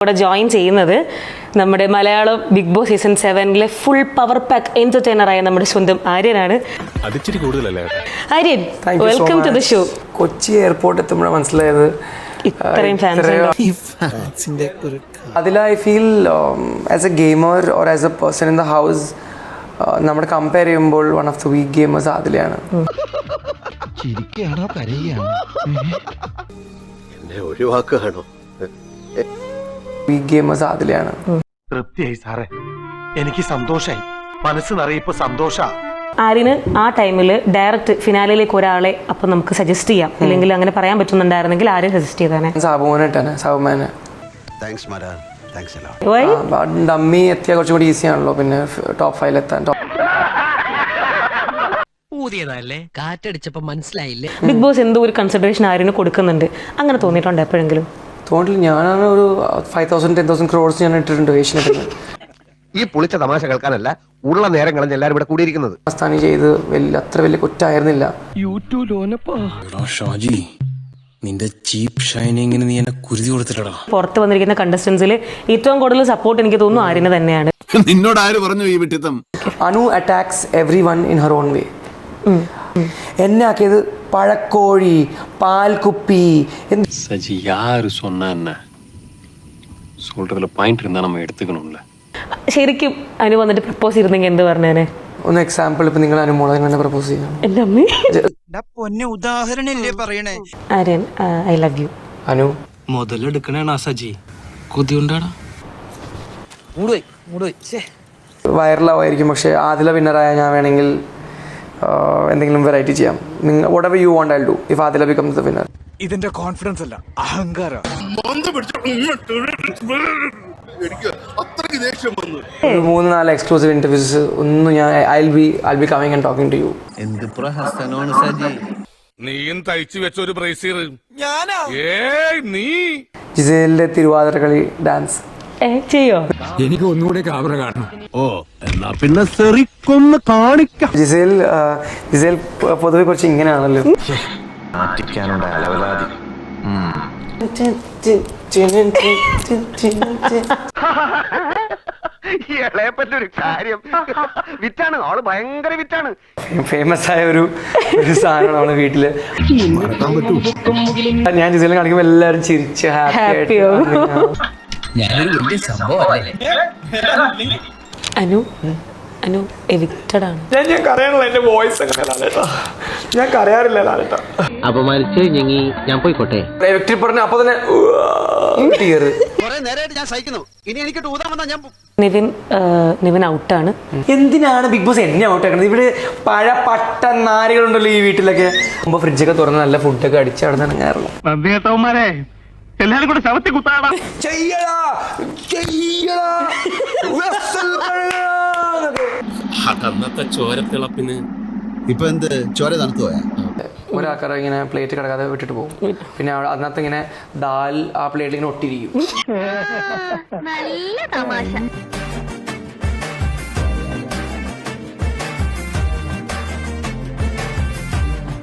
ഇവിടെ ജോയിൻ ചെയ്യുന്നത് നമ്മുടെ മലയാളം ബിഗ് ബോസ് സീസൺ സെവനിലെ ഫുൾ പവർ പാക്ക് എന്റർടൈനർ ആയ നമ്മുടെ സ്വന്തം ആര്യനാണ്. Aryan welcome to the show Kochi airport എത്തുമ്പോഴാണ് മനസ്സിലായത്. ഇത്രയും അതിൽ I feel as a gamer or as a person in the house നമ്മൾ കമ്പയർ ചെയ്യുമ്പോൾ one of the week gamers അതിലെയാണ് എന്നെ ഒഴിവാക്കുകയാണോ? വീക്ക് ഗെയിമേഴ്സ് അതിലെയാണ് തൃപ്തിയായി സാറേ. എനിക്ക് സന്തോഷായി. മനസ്സ് നിറയിപ്പോ സന്തോഷ. ആര്യന് ആ ടൈമിൽ ഡയറക്റ്റ് ഫിനാലിലേക്ക് ഒരാളെ അപ്പൊ നമുക്ക് സജസ്റ്റ് ചെയ്യാം. അല്ലെങ്കിൽ അങ്ങനെ പറയാൻ പറ്റുന്നുണ്ടായിരുന്നെങ്കിൽ ആരും സജസ്റ്റ് ചെയ്താനെ. സാബുമോനെ. ഇട്ടാണ് സാബുമാനെ താങ്ക്സ് Why? ഡമ്മി എത്തിയാൽ കുറച്ചും കൂടി ഈസി ആണല്ലോ. പിന്നെ ടോപ്പ് ഫൈവിൽ എത്താൻ. ടോപ്പ് ഊതിയതല്ലേ? കാറ്റടിച്ചപ്പോ മനസ്സിലായില്ലേ? ബിഗ് ബോസ് എന്തോ ഒരു കൺസിഡറേഷൻ ആരും കൊടുക്കുന്നുണ്ട്. അങ്ങനെ തോന്നിയിട്ടുണ്ട് എപ്പോഴെങ്കിലും? തോന്നില്ല ഞാനാണ് ഒരു five thousand ten thousand crowds ഞാൻ ഇട്ടിട്ടുണ്ട് ഏഷ്യനെറ്റിൽ ഈ പുളിച്ച തമാശ കേൾക്കാനല്ല ഉള്ള നേരം കളഞ്ഞ് എല്ലാവരും ഇവിടെ കൂടിയിരിക്കുന്നത്. സ്ഥാനം ചെയ്ത് വലിയ അത്ര വലിയ കുറ്റായിരുന്നില്ല. ഷാജി നിന്റെ ചീപ്പ് ഷൈനിങ്ങിന് നീ എന്നെ കുരുതി കൊടുത്തിട്ടടാ പുറത്ത് വന്നിരിക്കുന്ന കണ്ടസ്റ്റൻസിൽ ഏറ്റവും കൂടുതൽ സപ്പോർട്ട് എനിക്ക് തോന്നുന്നു ആര്യന് തന്നെയാണ്. നിന്നോട് ആര് പറഞ്ഞു ഈ വിട്ടിത്തം? Anu attacks every one in her own way എന്നെ ആക്കിയത് പഴക്കോഴി പാൽക്കുപ്പി എന്ത് சஜி யாரு சொன்னா என்ன சொல்றதுல பாயிண்ட் இருந்தா நம்ம எடுத்துக்கணும்ல ശരിക്കും അനു വന്നിട്ട് പ്രപ്പോസ് ചെയ്തിരുന്നെങ്കിൽ എന്ത് പറഞ്ഞേനെ ഒന്ന് എക്സാമ്പിൾ ഇപ്പൊ നിങ്ങൾ അനുമോളെ എങ്ങനെ പ്രപ്പോസ് ചെയ്യാം എൻ്റെ അമ്മേ പൊന്നെ ഉദാഹരണല്ലേ പറയണേ Aryan I love you Anu മുതലെടുക്കണേണ Saji കൊതിയുണ്ടാടാ മൂടുപോയി മൂടുപോയി വൈറലാവായിരിക്കും പക്ഷെ ആദില വിന്നറായ ഞാൻ വേണമെങ്കിൽ ആ, എന്തെങ്കിലും വെറൈറ്റി ചെയ്യാം. നിങ്ങൾ vote ever you want I do if Adila becomes the winner ഇതിന്റെ കോൺഫിഡൻസ് അല്ല അഹങ്കാരം. ഒരു മൂന്ന് നാല് എക്സ്ക്ലൂസീവ് ഇന്റർവ്യൂസ് ഒന്നും ഞാൻ I B I B coming and talking to you എന്ത് പ്രഹസനമാണ് സജി? നീയും തയ്ച്ചു വെച്ച ഒരു ബ്രേസീർ ഏയ് നീ? ജിസേലിന്റെ തിരുവാതിര കളി ഡാൻസ് ചെയ്യോ? എനിക്ക് ഒന്നുകൂടെ ക്യാമറ കാണണം. ഓ എന്നാ പിന്നെ സെറിക്കൊന്ന് കാണിക്കാം. ജിസേൽ ജിസേൽ പൊതുവെ കുറച്ച് ഇങ്ങനെയാണല്ലോ ഇളയപ്പറ്റ ഒരു കാര്യം. വിറ്റാണ് ആൾ ഭയങ്കര വിറ്റാണ്. ഫേമസ് ആയ ഒരു ഒരു സാധനമാണ് നമ്മളെ വീട്ടിൽ. ഞാൻ ജിസേലിനെ കാണിക്കുമ്പോൾ എല്ലാവരും ചിരിച്ച് ഹാപ്പി ആവും. ഞാനൊരു വലിയ സംഭവം അനു അനു എവിക്റ്റഡ് ആണ്. ഞാൻ ഞാൻ കരയാനുള്ള എന്റെ വോയിസ് അങ്ങനെ ലാലേട്ടാ ഞാൻ കരയാറില്ല ലാലേട്ടാ. അപമാനിച്ച് ഞങ്ങി ഞാൻ പോയിക്കോട്ടെ? വ്യക്തി പറഞ്ഞ അപ്പൊ തന്നെ ടിയർ കുറെ നേരമായിട്ട് ഞാൻ സഹിക്കുന്നു. ഇനി എനിക്ക് ഊതാൻ വന്നാ ഞാൻ നിവിൻ നിവിൻ ഔട്ടാണ് എന്തിനാണ് ബിഗ് ബോസ് എന്നെ ഔട്ട് ആക്കുന്നത് ഇവിടെ പഴ പട്ട നാരികളുണ്ടല്ലോ ഈ വീട്ടിലൊക്കെ. ഫ്രിഡ്ജൊക്കെ തുറന്ന് നല്ല ഫുഡൊക്കെ അടിച്ച് അവിടെ എല്ലാരും കൂടെ ശവത്തി കുത്താടാ. ചെയ്യടാ ചെയ്യടാ. ചോരത്തിളപ്പിന് ഇപ്പൊ എന്ത്? ചോര തണുത്തു പോയാ? ഒരാൾക്കാരെ ഇങ്ങനെ പ്ലേറ്റ് കിടക്കാതെ വിട്ടിട്ട് പോകും. പിന്നെ അതിനകത്ത് ഇങ്ങനെ ദാൽ ആ പ്ലേറ്റിൽ ഇങ്ങനെ ഒട്ടിരിക്കും. നല്ല തമാശ.